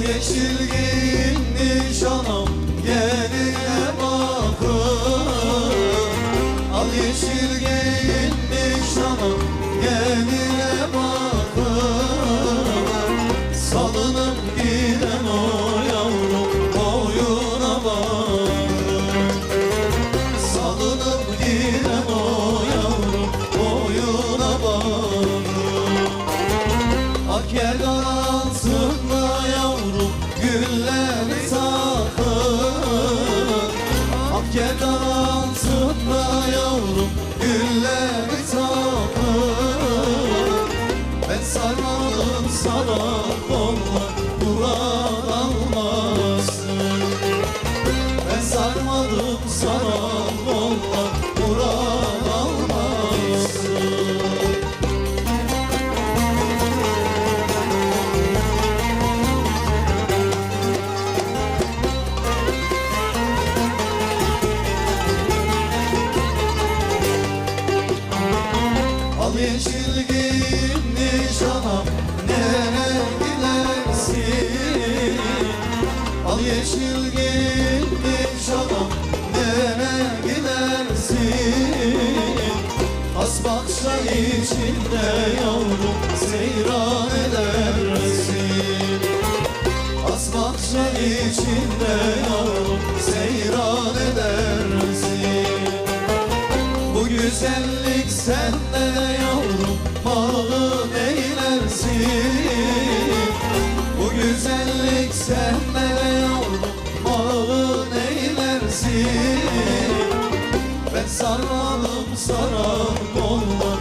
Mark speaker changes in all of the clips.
Speaker 1: Yeşil giyinmiş anam gelin salam içinde yavrum seyran eder resim Az bahçe içinde yavrum seyran eder resim Bu güzellik sende yavrum bağlı neylersin? Bu güzellik sende yavrum bağlı neylersin? Ben saralım saralım kollar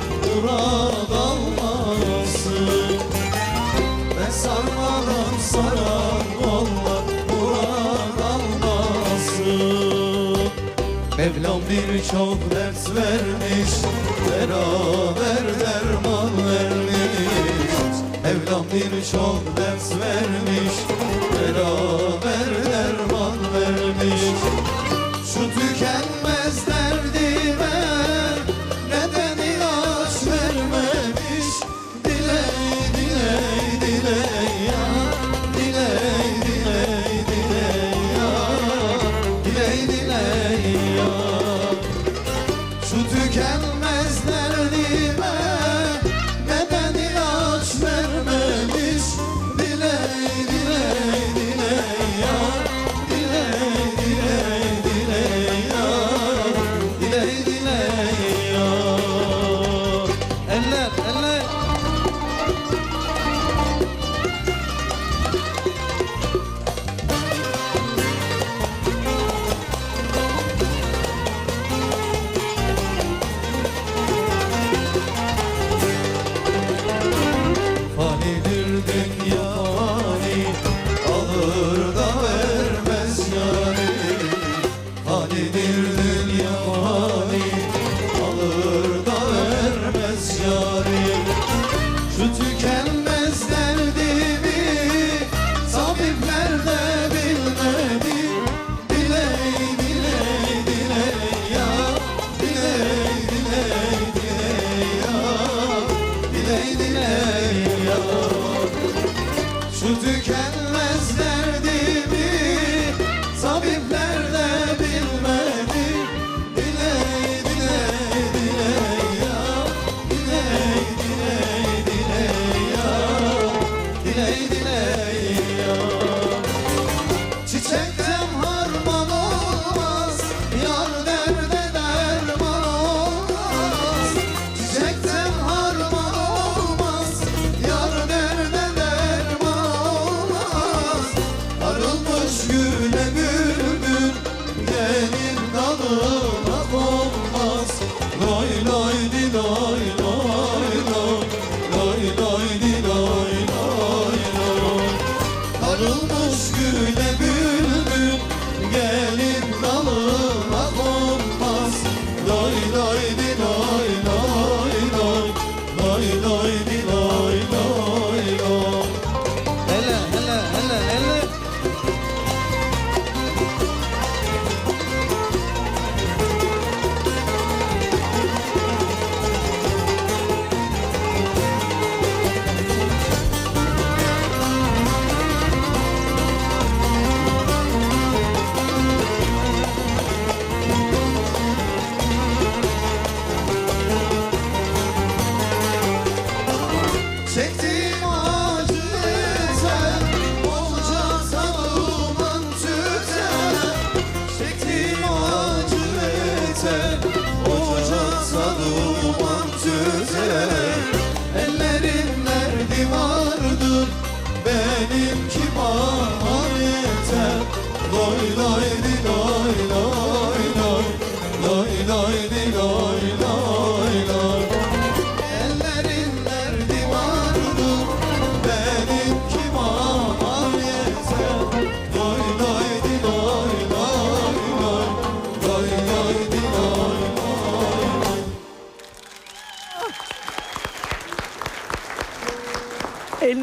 Speaker 1: birçok ders vermiş Beraber derman vermiş. Evlam birçok ders vermiş Beraber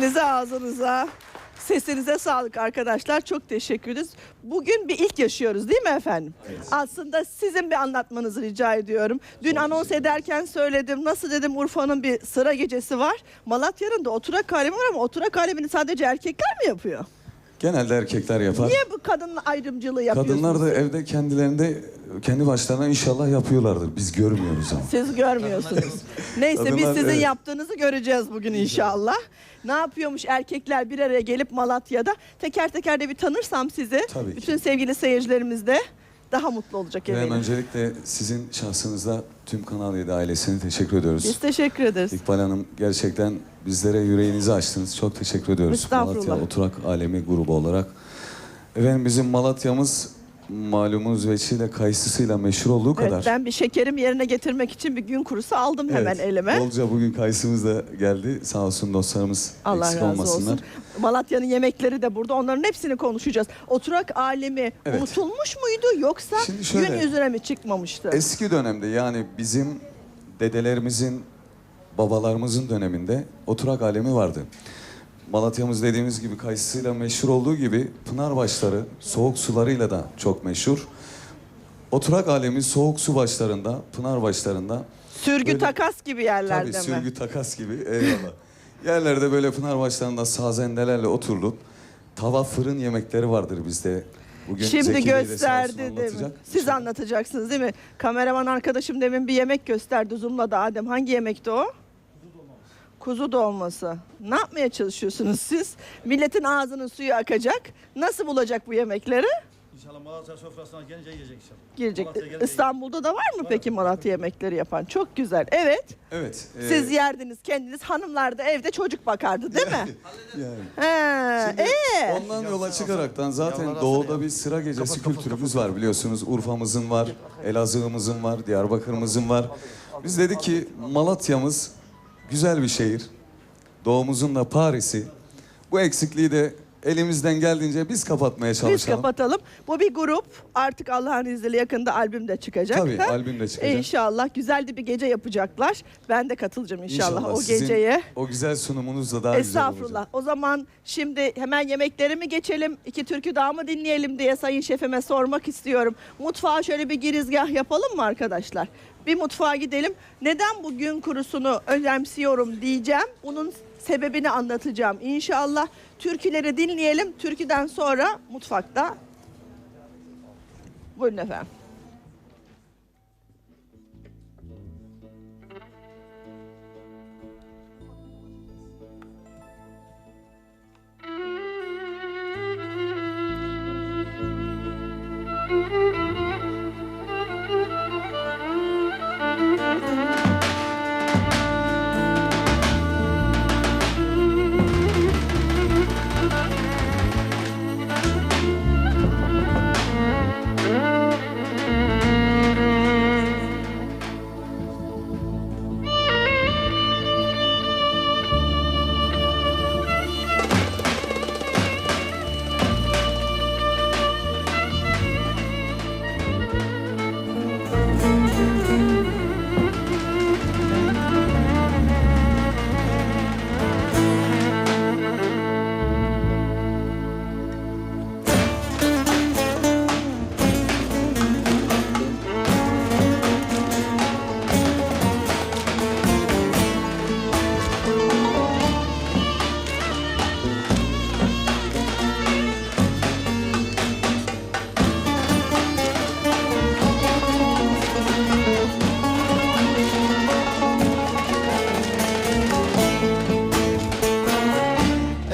Speaker 2: Elinize ağzınıza, sesinize sağlık arkadaşlar. Çok teşekkür ederiz. Bugün bir ilk yaşıyoruz değil mi efendim? Aslında sizin bir anlatmanızı rica ediyorum. Dün anons ederken söyledim. Nasıl dedim Urfa'nın bir sıra gecesi var. Malatya'nın da oturak alemi var ama oturak alemini sadece erkekler mi yapıyor?
Speaker 3: Genelde erkekler yapar.
Speaker 2: Niye bu kadın ayrımcılığı yapıyorsunuz?
Speaker 3: Kadınlar da evde kendilerinde kendi başlarına inşallah yapıyorlardır. Biz görmüyoruz ama.
Speaker 2: Siz görmüyorsunuz. Neyse biz
Speaker 3: Kadınlar,
Speaker 2: sizin
Speaker 3: evet.
Speaker 2: yaptığınızı göreceğiz bugün inşallah. Ne yapıyormuş erkekler bir araya gelip Malatya'da? Teker teker de bir tanırsam sizi.
Speaker 3: Tabii ki.
Speaker 2: Bütün sevgili seyircilerimiz de daha mutlu olacak
Speaker 3: Ben
Speaker 2: eminim.
Speaker 3: öncelikle sizin şahsınızda tüm Kanal 7 ailesine teşekkür ediyoruz.
Speaker 2: Biz teşekkür ederiz.
Speaker 3: İkbal Hanım gerçekten bizlere yüreğinizi açtınız. Çok teşekkür ediyoruz.
Speaker 2: Estağfurullah.
Speaker 3: Malatya Oturak Alemi grubu olarak. Efendim bizim Malatya'mız malumunuz veçiyle kayısısıyla meşhur olduğu
Speaker 2: Evet,
Speaker 3: kadar.
Speaker 2: ben bir şekerim yerine getirmek için bir gün kurusu aldım hemen
Speaker 3: Evet,
Speaker 2: elime.
Speaker 3: Bolca bugün kayısımız da geldi. Sağ olsun dostlarımız
Speaker 2: Allah
Speaker 3: eksik
Speaker 2: razı
Speaker 3: olmasınlar.
Speaker 2: olsun. Malatya'nın yemekleri de burada. Onların hepsini konuşacağız. Oturak alemi
Speaker 3: Evet.
Speaker 2: unutulmuş muydu yoksa
Speaker 3: Şimdi şöyle,
Speaker 2: gün yüzüne mi çıkmamıştı?
Speaker 3: Eski dönemde yani bizim dedelerimizin, babalarımızın döneminde oturak alemi vardı. Malatya'mız dediğimiz gibi kayısıyla meşhur olduğu gibi Pınarbaşları soğuk sularıyla da çok meşhur. Oturak alemi soğuk su başlarında, Pınarbaşlarında
Speaker 2: Sürgü
Speaker 3: Böyle-
Speaker 2: takas gibi yerlerde
Speaker 3: tabii
Speaker 2: mi?
Speaker 3: sürgü takas gibi eyvallah. Yerlerde böyle Pınarbaşlarında sazendelerle oturulup tava fırın yemekleri vardır bizde. Bugün
Speaker 2: Şimdi
Speaker 3: Zeki
Speaker 2: gösterdi değil mi? Siz anlatacaksınız değil mi? Kameraman arkadaşım demin bir yemek gösterdi zoomladı Adem. Hangi yemekti o? Kuzu dolması. Ne yapmaya çalışıyorsunuz siz? Milletin ağzının suyu akacak. Nasıl bulacak bu yemekleri?
Speaker 4: İnşallah Malatya sofrasına gelince yiyecek inşallah.
Speaker 2: Gelecek.
Speaker 4: Malatya gelince
Speaker 2: İstanbul'da da var mı peki Malatya yemekleri yapan? Çok güzel. Evet.
Speaker 3: Evet. e,
Speaker 2: Siz yerdiniz kendiniz. Hanımlar da evde çocuk bakardı değil mi?
Speaker 3: yani.
Speaker 2: He.
Speaker 3: Şimdi
Speaker 2: ee?
Speaker 3: Ondan yola çıkaraktan zaten doğuda bir sıra gecesi kültürümüz var biliyorsunuz. Urfa'mızın var, Elazığ'ımızın var, Diyarbakır'ımızın var. Biz dedik ki Malatya'mız güzel bir şehir. Doğumuzun da Paris'i. Bu eksikliği de elimizden geldiğince biz kapatmaya çalışalım.
Speaker 2: Biz kapatalım. Bu bir grup. Artık Allah'ın izniyle yakında albüm de çıkacak.
Speaker 3: Tabii,
Speaker 2: Ha?
Speaker 3: albüm de çıkacak.
Speaker 2: İnşallah güzel de bir gece yapacaklar. Ben de katılacağım inşallah, o
Speaker 3: sizin
Speaker 2: geceye.
Speaker 3: O güzel sunumunuzla daha güzel
Speaker 2: Estağfurullah.
Speaker 3: olacak.
Speaker 2: O zaman şimdi hemen yemekleri mi geçelim? iki türkü daha mı dinleyelim diye sayın şefime sormak istiyorum. Mutfağa şöyle bir girizgah yapalım mı arkadaşlar? Bir mutfağa gidelim. Neden bu gün kurusunu önemsiyorum diyeceğim. Bunun sebebini anlatacağım inşallah. Türküleri dinleyelim. Türküden sonra mutfakta. Buyurun efendim.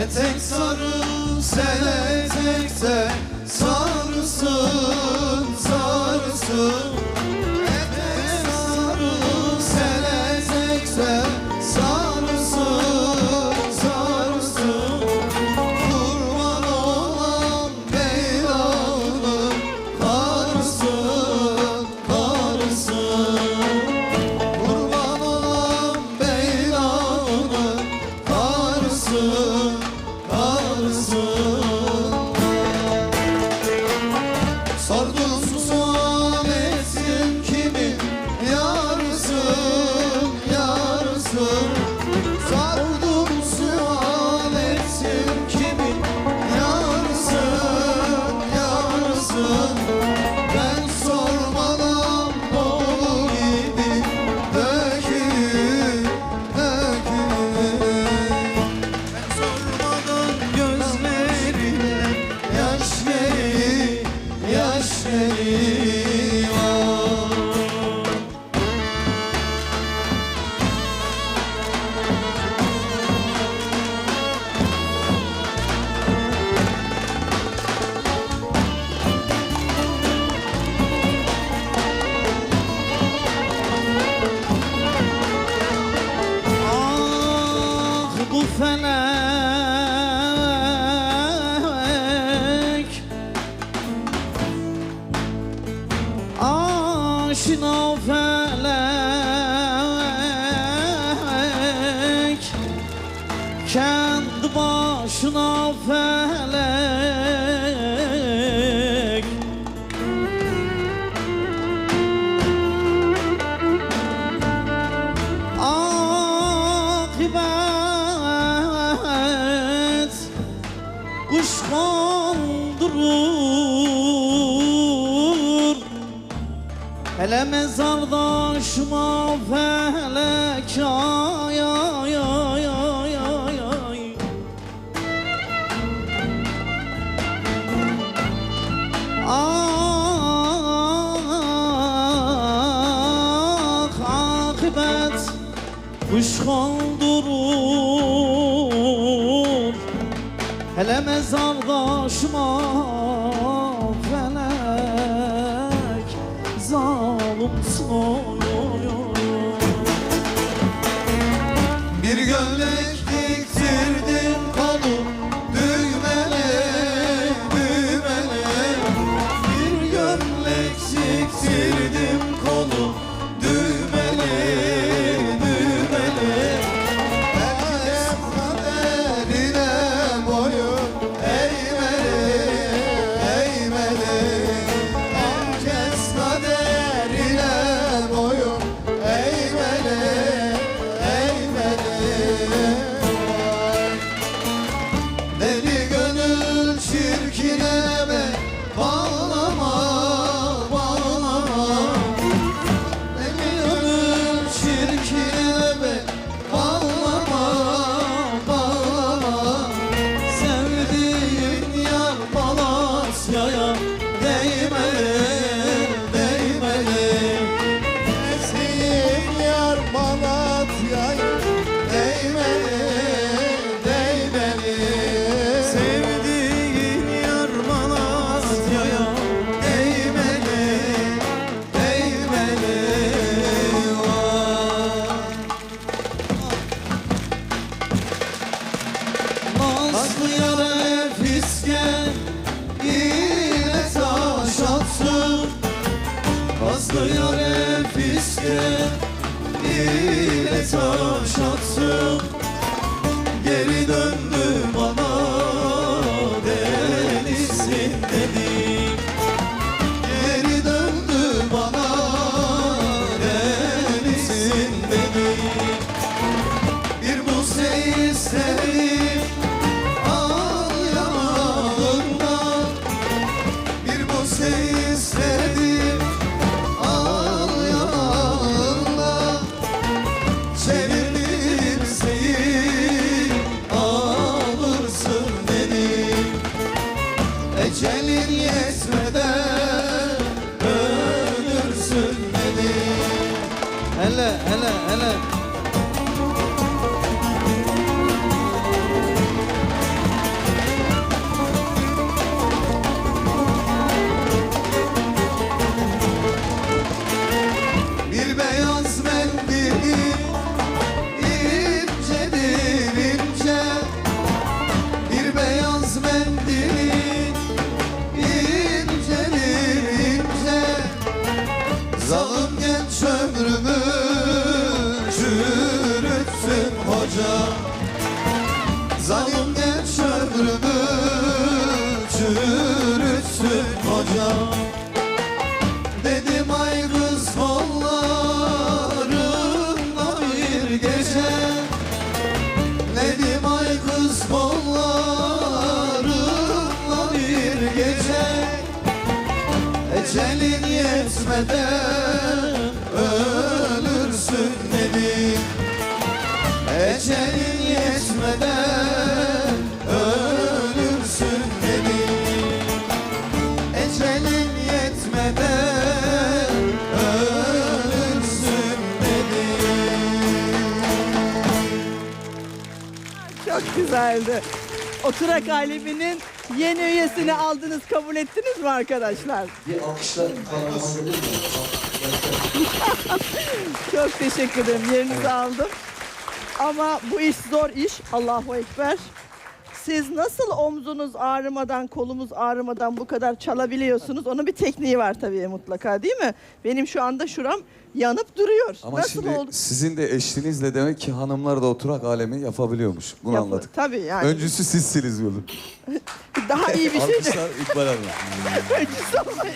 Speaker 1: Etek sarı sen etekte sarısın sarısın فلا Başıma felek ay ay ay ay ay ay. Ah, ah akıbet kuş kaldırır Hele mezardaşıma
Speaker 5: baby. Ecelim yetmeden ölürsün dedi Ecelim yetmeden ölürsün dedi
Speaker 2: Çok güzeldi. Oturak aleminin yeni üyesini aldınız, kabul ettiniz mi arkadaşlar?
Speaker 3: Bir alkışla kanalıma
Speaker 2: Çok teşekkür ederim. Yerinizi aldım. Ama bu iş zor iş. Allahu Ekber. Siz nasıl omzunuz ağrımadan, kolumuz ağrımadan bu kadar çalabiliyorsunuz? Onun bir tekniği var tabii mutlaka değil mi? Benim şu anda şuram yanıp duruyor.
Speaker 6: Ama
Speaker 2: nasıl
Speaker 6: şimdi
Speaker 2: oldu?
Speaker 6: sizin de eşinizle demek ki hanımlar da oturak alemi yapabiliyormuş. Bunu
Speaker 2: Yapı-
Speaker 6: anladık.
Speaker 2: Tabii yani.
Speaker 6: Öncüsü sizsiniz yolun.
Speaker 2: Daha iyi bir şey de
Speaker 6: Alkışlar İkbal Hanım.
Speaker 2: öncüsü olmayı.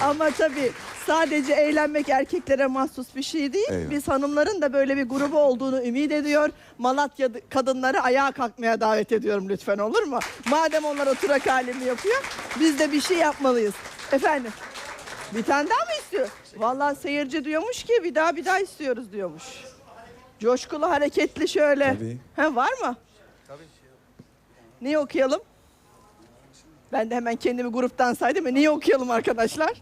Speaker 2: Ama tabii sadece eğlenmek erkeklere mahsus bir şey değil.
Speaker 6: Eyvallah.
Speaker 2: Biz hanımların da böyle bir grubu olduğunu ümit ediyor. Malatya kadınları ayağa kalkmaya davet ediyorum lütfen olur mu? Madem onlar oturak alemi yapıyor biz de bir şey yapmalıyız. Efendim bir tane daha mı istiyor? Vallahi seyirci diyormuş ki bir daha bir daha istiyoruz diyormuş. Coşkulu hareketli şöyle.
Speaker 6: Tabii.
Speaker 2: Ha, var mı? Neyi okuyalım? Ben de hemen kendimi gruptan saydım neyi okuyalım arkadaşlar?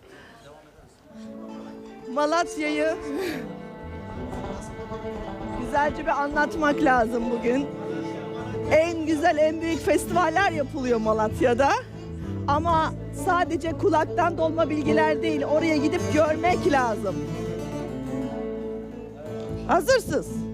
Speaker 2: Malatya'yı güzelce bir anlatmak lazım bugün. En güzel, en büyük festivaller yapılıyor Malatya'da. Ama sadece kulaktan dolma bilgiler değil, oraya gidip görmek lazım. Hazırsınız.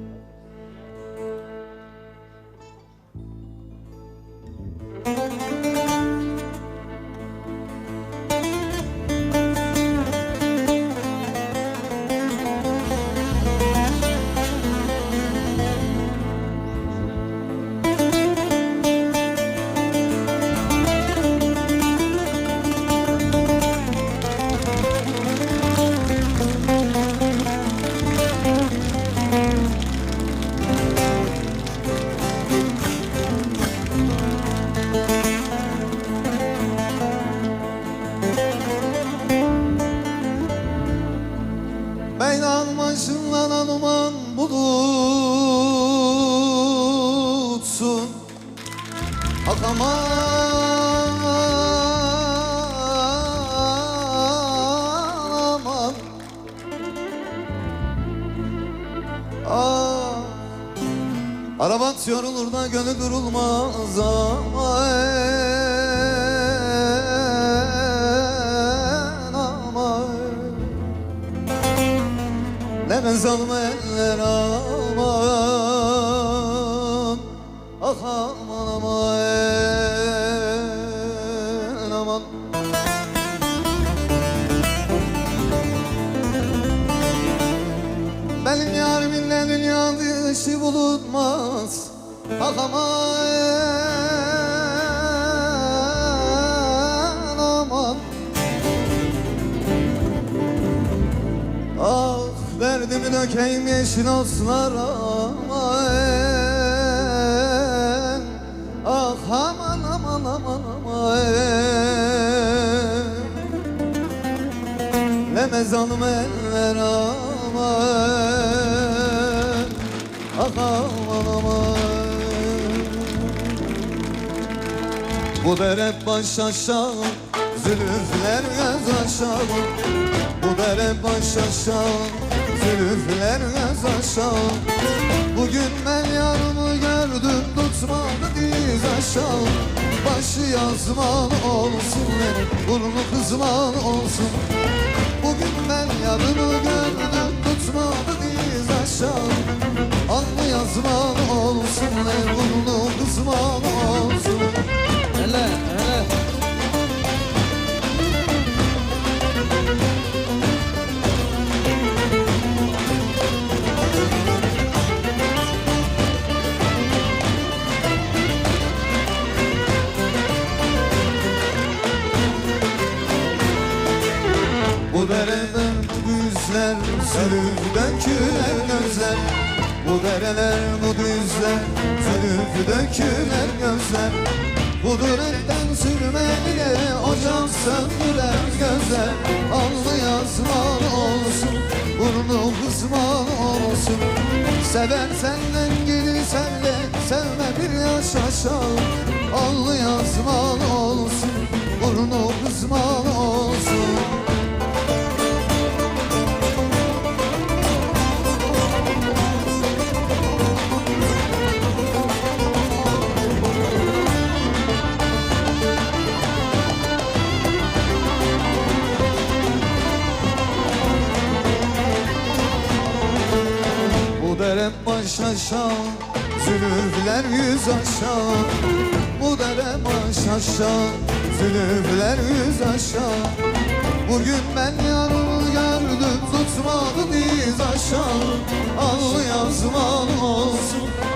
Speaker 3: Yorulur da gönül durulmaz aman aman. Ne mezalım eller aman aman aman. Ah derdimi dökeyim yeşil oslara aman. Ah aman aman aman aman. Ne mezalım eller aman. Ah aman aman Bu dere baş aşağı Zülüfler göz aşağı Bu dere baş aşağı Zülüfler göz aşağı Bugün ben yarımı gördüm Tutmadı diz aşağı. Başı yazman olsun Burnu kızman olsun. Bugün ben yarını gördüm Tutmadı diz aşağı. Alnı yazman olsun Burnu kızman olsun Seversen dengeli senle Sevme bir yaş aşağı aşağı Zülüfler yüz aşağı. Bu dere baş aşağı Zülüfler yüz aşağı. Bugün ben yarımı
Speaker 1: gördü tutmadı diz aşağı. Al yazman olsun